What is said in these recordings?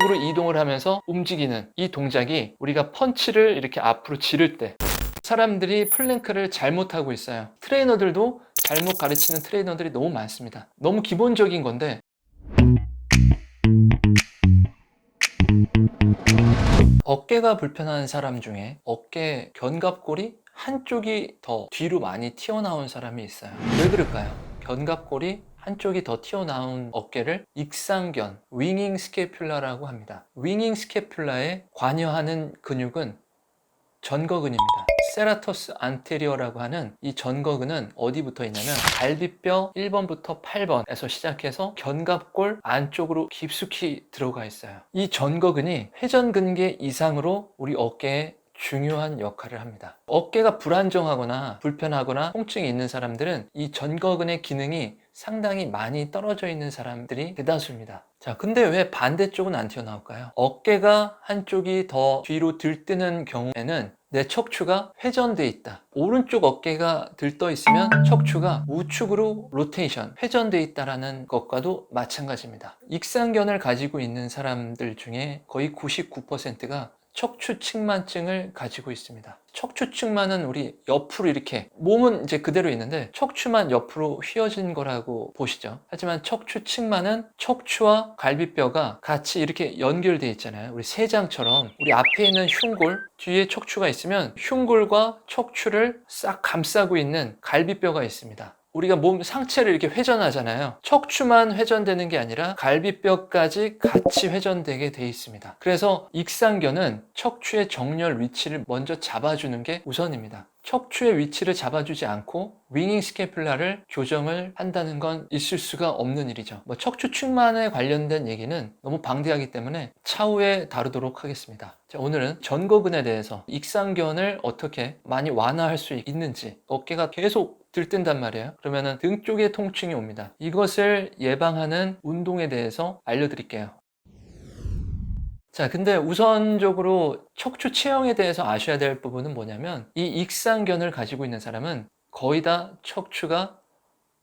쪽으로 이동을 하면서 움직이는 이 동작이 우리가 펀치를 이렇게 앞으로 지를 때 사람들이 플랭크를 잘못하고 있어요. 트레이너들도 잘못 가르치는 트레이너들이 너무 많습니다. 너무 기본적인 건데 어깨가 불편한 사람 중에 어깨 견갑골이 한쪽이 더 뒤로 많이 튀어나온 사람이 있어요. 왜 그럴까요? 견갑골이 한쪽이 더 튀어나온 어깨를 익상견, 윙잉 스케퓰라라고 합니다. 윙잉 스케퓰라에 관여하는 근육은 전거근입니다. 세라토스 안테리어라고 하는 이 전거근은 어디 붙어 있냐면 갈비뼈 1번부터 8번에서 시작해서 견갑골 안쪽으로 깊숙이 들어가 있어요. 이 전거근이 회전근개 이상으로 우리 어깨에 중요한 역할을 합니다. 어깨가 불안정하거나 불편하거나 통증이 있는 사람들은 이 전거근의 기능이 상당히 많이 떨어져 있는 사람들이 대다수입니다. 자, 근데 왜 반대쪽은 안 튀어나올까요? 어깨가 한쪽이 더 뒤로 들뜨는 경우에는 내 척추가 회전돼 있다. 오른쪽 어깨가 들떠 있으면 척추가 우측으로 로테이션, 회전돼 있다라는 것과도 마찬가지입니다. 익상견을 가지고 있는 사람들 중에 거의 99%가 척추측만증을 가지고 있습니다. 척추측만은 우리 옆으로 이렇게 몸은 이제 그대로 있는데 척추만 옆으로 휘어진 거라고 보시죠. 하지만 척추측만은 척추와 갈비뼈가 같이 이렇게 연결되어 있잖아요. 우리 세장처럼 우리 앞에 있는 흉골 뒤에 척추가 있으면 흉골과 척추를 싹 감싸고 있는 갈비뼈가 있습니다. 우리가 몸 상체를 이렇게 회전하잖아요. 척추만 회전되는 게 아니라 갈비뼈까지 같이 회전되게 돼 있습니다. 그래서 익상견은 척추의 정렬 위치를 먼저 잡아주는 게 우선입니다. 척추의 위치를 잡아주지 않고 윙잉 스케플라를 교정을 한다는 건 있을 수가 없는 일이죠. 뭐 척추 측만에 관련된 얘기는 너무 방대하기 때문에 차후에 다루도록 하겠습니다. 자, 오늘은 전거근에 대해서 익상견을 어떻게 많이 완화할 수 있는지 어깨가 계속 들뜬단 말이에요. 그러면은 등 쪽에 통증이 옵니다. 이것을 예방하는 운동에 대해서 알려드릴게요. 자, 근데 우선적으로 척추 체형에 대해서 아셔야 될 부분은 뭐냐면 이 익상견을 가지고 있는 사람은 거의 다 척추가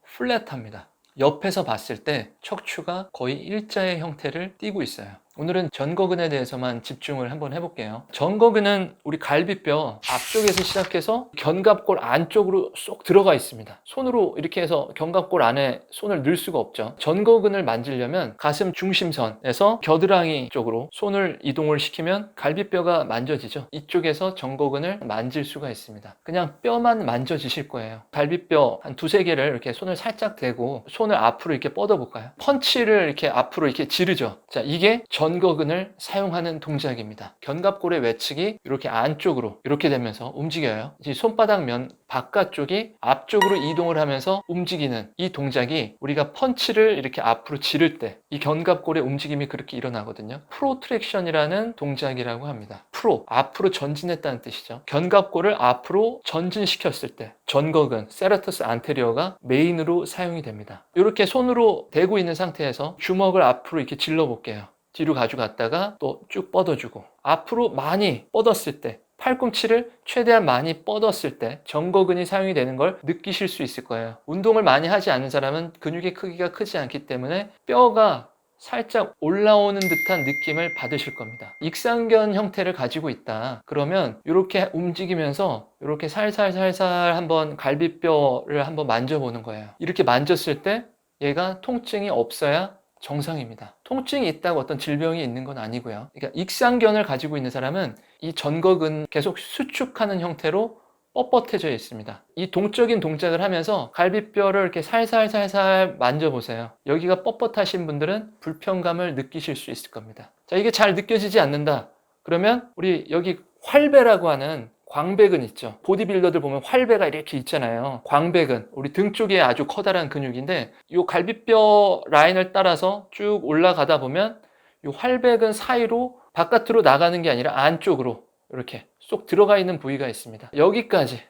플랫합니다. 옆에서 봤을 때 척추가 거의 일자의 형태를 띠고 있어요. 오늘은 전거근에 대해서만 집중을 한번 해볼게요. 전거근은 우리 갈비뼈 앞쪽에서 시작해서 견갑골 안쪽으로 쏙 들어가 있습니다. 손으로 이렇게 해서 견갑골 안에 손을 넣을 수가 없죠. 전거근을 만지려면 가슴 중심선에서 겨드랑이 쪽으로 손을 이동을 시키면 갈비뼈가 만져지죠. 이쪽에서 전거근을 만질 수가 있습니다. 그냥 뼈만 만져지실 거예요. 갈비뼈 한 두세 개를 이렇게 손을 살짝 대고 손을 앞으로 이렇게 뻗어볼까요? 펀치를 이렇게 앞으로 이렇게 지르죠. 자, 이게 전 거근을 사용하는 동작입니다. 견갑골의 외측이 이렇게 안쪽으로 이렇게 되면서 움직여요. 이제 손바닥 면 바깥쪽이 앞쪽으로 이동을 하면서 움직이는 이 동작이 우리가 펀치를 이렇게 앞으로 지를 때 이 견갑골의 움직임이 그렇게 일어나거든요. 프로트랙션이라는 동작이라고 합니다. 프로, 앞으로 전진했다는 뜻이죠. 견갑골을 앞으로 전진시켰을 때 전거근, 세라토스 안테리어가 메인으로 사용이 됩니다. 이렇게 손으로 대고 있는 상태에서 주먹을 앞으로 이렇게 질러 볼게요. 뒤로 가져갔다가 또 쭉 뻗어주고 앞으로 많이 뻗었을 때 팔꿈치를 최대한 많이 뻗었을 때 전거근이 사용이 되는 걸 느끼실 수 있을 거예요. 운동을 많이 하지 않는 사람은 근육의 크기가 크지 않기 때문에 뼈가 살짝 올라오는 듯한 느낌을 받으실 겁니다. 익상견 형태를 가지고 있다. 그러면 이렇게 움직이면서 이렇게 살살살살 한번 갈비뼈를 한번 만져보는 거예요. 이렇게 만졌을 때 얘가 통증이 없어야 정상입니다. 통증이 있다고 어떤 질병이 있는 건 아니고요. 그러니까 익상견을 가지고 있는 사람은 이 전거근 계속 수축하는 형태로 뻣뻣해져 있습니다. 이 동적인 동작을 하면서 갈비뼈를 이렇게 살살살살 만져보세요. 여기가 뻣뻣하신 분들은 불편감을 느끼실 수 있을 겁니다. 자, 이게 잘 느껴지지 않는다. 그러면 우리 여기 활배라고 하는 광배근 있죠. 보디빌더들 보면 활배가 이렇게 있잖아요. 광배근, 우리 등 쪽에 아주 커다란 근육인데 이 갈비뼈 라인을 따라서 쭉 올라가다 보면 이 활배근 사이로 바깥으로 나가는 게 아니라 안쪽으로 이렇게 쏙 들어가 있는 부위가 있습니다. 여기까지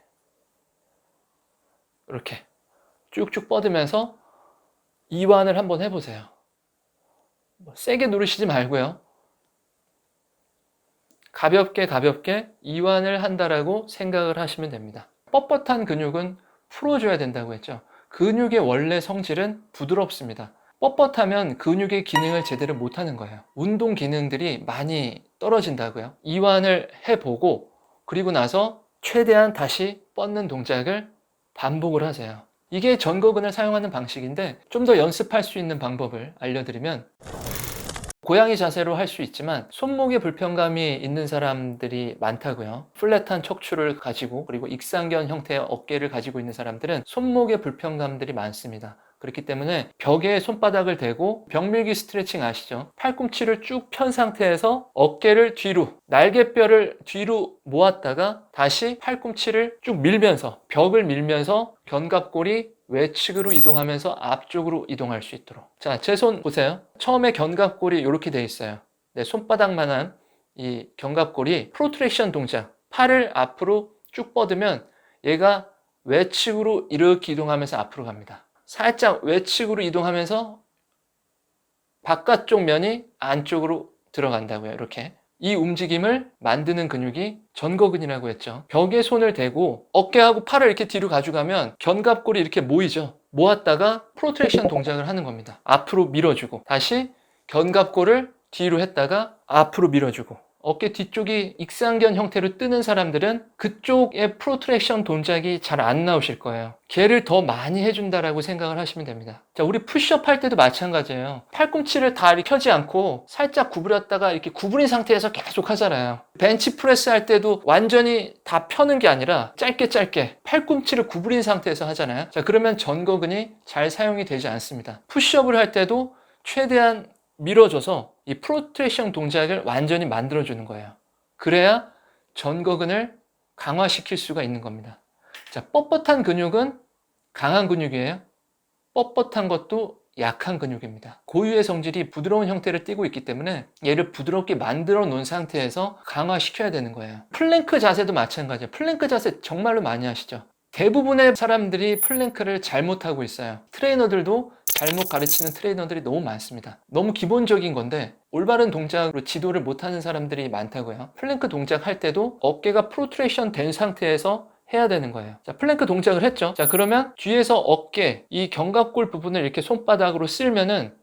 이렇게 쭉쭉 뻗으면서 이완을 한번 해보세요. 뭐 세게 누르시지 말고요. 가볍게 가볍게 이완을 한다라고 생각을 하시면 됩니다. 뻣뻣한 근육은 풀어줘야 된다고 했죠. 근육의 원래 성질은 부드럽습니다. 뻣뻣하면 근육의 기능을 제대로 못하는 거예요. 운동 기능들이 많이 떨어진다고요. 이완을 해보고 그리고 나서 최대한 다시 뻗는 동작을 반복을 하세요. 이게 전거근을 사용하는 방식인데 좀 더 연습할 수 있는 방법을 알려드리면 고양이 자세로 할 수 있지만 손목에 불편감이 있는 사람들이 많다고요. 플랫한 척추를 가지고 그리고 익상견 형태의 어깨를 가지고 있는 사람들은 손목에 불편감들이 많습니다. 그렇기 때문에 벽에 손바닥을 대고 벽밀기 스트레칭 아시죠? 팔꿈치를 쭉 편 상태에서 어깨를 뒤로, 날개뼈를 뒤로 모았다가 다시 팔꿈치를 쭉 밀면서 벽을 밀면서 견갑골이 외측으로 이동하면서 앞쪽으로 이동할 수 있도록. 자, 제 손 보세요. 처음에 견갑골이 이렇게 돼 있어요. 내 손바닥만한 이 견갑골이 프로트랙션 동작. 팔을 앞으로 쭉 뻗으면 얘가 외측으로 이렇게 이동하면서 앞으로 갑니다. 살짝 외측으로 이동하면서 바깥쪽 면이 안쪽으로 들어간다고요. 이렇게. 이 움직임을 만드는 근육이 전거근이라고 했죠. 벽에 손을 대고 어깨하고 팔을 이렇게 뒤로 가져가면 견갑골이 이렇게 모이죠. 모았다가 프로트랙션 동작을 하는 겁니다. 앞으로 밀어주고 다시 견갑골을 뒤로 했다가 앞으로 밀어주고 어깨 뒤쪽이 익상견 형태로 뜨는 사람들은 그쪽의 프로트랙션 동작이 잘 안 나오실 거예요. 걔를 더 많이 해준다라고 생각을 하시면 됩니다. 자, 우리 푸시업 할 때도 마찬가지예요. 팔꿈치를 다 이렇게 펴지 않고 살짝 구부렸다가 이렇게 구부린 상태에서 계속 하잖아요. 벤치 프레스 할 때도 완전히 다 펴는 게 아니라 짧게 짧게 팔꿈치를 구부린 상태에서 하잖아요. 자, 그러면 전거근이 잘 사용이 되지 않습니다. 푸시업을 할 때도 최대한 밀어줘서 이 프로트랙션 동작을 완전히 만들어주는 거예요. 그래야 전거근을 강화시킬 수가 있는 겁니다. 자, 뻣뻣한 근육은 강한 근육이에요. 뻣뻣한 것도 약한 근육입니다. 고유의 성질이 부드러운 형태를 띠고 있기 때문에 얘를 부드럽게 만들어 놓은 상태에서 강화시켜야 되는 거예요. 플랭크 자세도 마찬가지예요. 플랭크 자세 정말로 많이 하시죠? 대부분의 사람들이 플랭크를 잘못하고 있어요. 트레이너들도 잘못 가르치는 트레이너들이 너무 많습니다. 너무 기본적인 건데 올바른 동작으로 지도를 못하는 사람들이 많다고요. 플랭크 동작 할 때도 어깨가 프로트레이션 된 상태에서 해야 되는 거예요. 자, 플랭크 동작을 했죠. 자, 그러면 뒤에서 어깨, 이 견갑골 부분을 이렇게 손바닥으로 쓸면은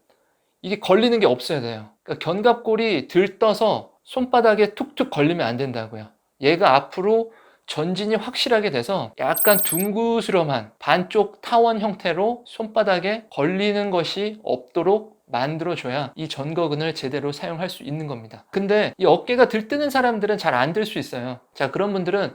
이게 걸리는 게 없어야 돼요. 그러니까 견갑골이 들떠서 손바닥에 툭툭 걸리면 안 된다고요. 얘가 앞으로 전진이 확실하게 돼서 약간 둥그스름한 반쪽 타원 형태로 손바닥에 걸리는 것이 없도록 만들어줘야 이 전거근을 제대로 사용할 수 있는 겁니다. 근데 이 어깨가 들뜨는 사람들은 잘 안 들 수 있어요. 자, 그런 분들은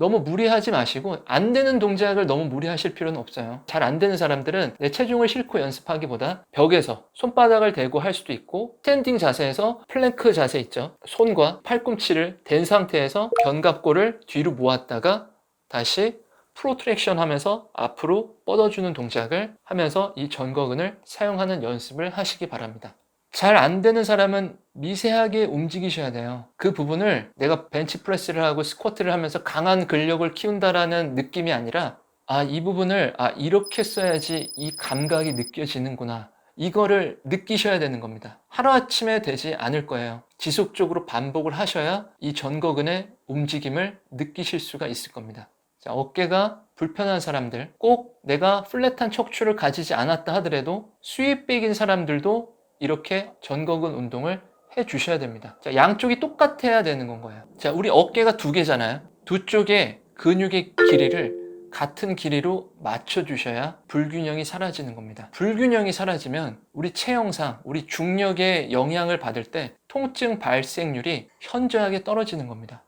너무 무리하지 마시고 안 되는 동작을 너무 무리하실 필요는 없어요. 잘 안 되는 사람들은 내 체중을 싣고 연습하기보다 벽에서 손바닥을 대고 할 수도 있고 스탠딩 자세에서 플랭크 자세 있죠. 손과 팔꿈치를 댄 상태에서 견갑골을 뒤로 모았다가 다시 프로트랙션 하면서 앞으로 뻗어주는 동작을 하면서 이 전거근을 사용하는 연습을 하시기 바랍니다. 잘 안 되는 사람은 미세하게 움직이셔야 돼요. 그 부분을 내가 벤치프레스를 하고 스쿼트를 하면서 강한 근력을 키운다라는 느낌이 아니라 아, 이 부분을 아, 이렇게 써야지 이 감각이 느껴지는구나. 이거를 느끼셔야 되는 겁니다. 하루아침에 되지 않을 거예요. 지속적으로 반복을 하셔야 이 전거근의 움직임을 느끼실 수가 있을 겁니다. 자, 어깨가 불편한 사람들, 꼭 내가 플랫한 척추를 가지지 않았다 하더라도 수입백인 사람들도 이렇게 전거근 운동을 해 주셔야 됩니다. 자, 양쪽이 똑같아야 되는 건 거예요. 자, 우리 어깨가 두 개잖아요. 두 쪽의 근육의 길이를 같은 길이로 맞춰 주셔야 불균형이 사라지는 겁니다. 불균형이 사라지면 우리 체형상, 우리 중력의 영향을 받을 때 통증 발생률이 현저하게 떨어지는 겁니다.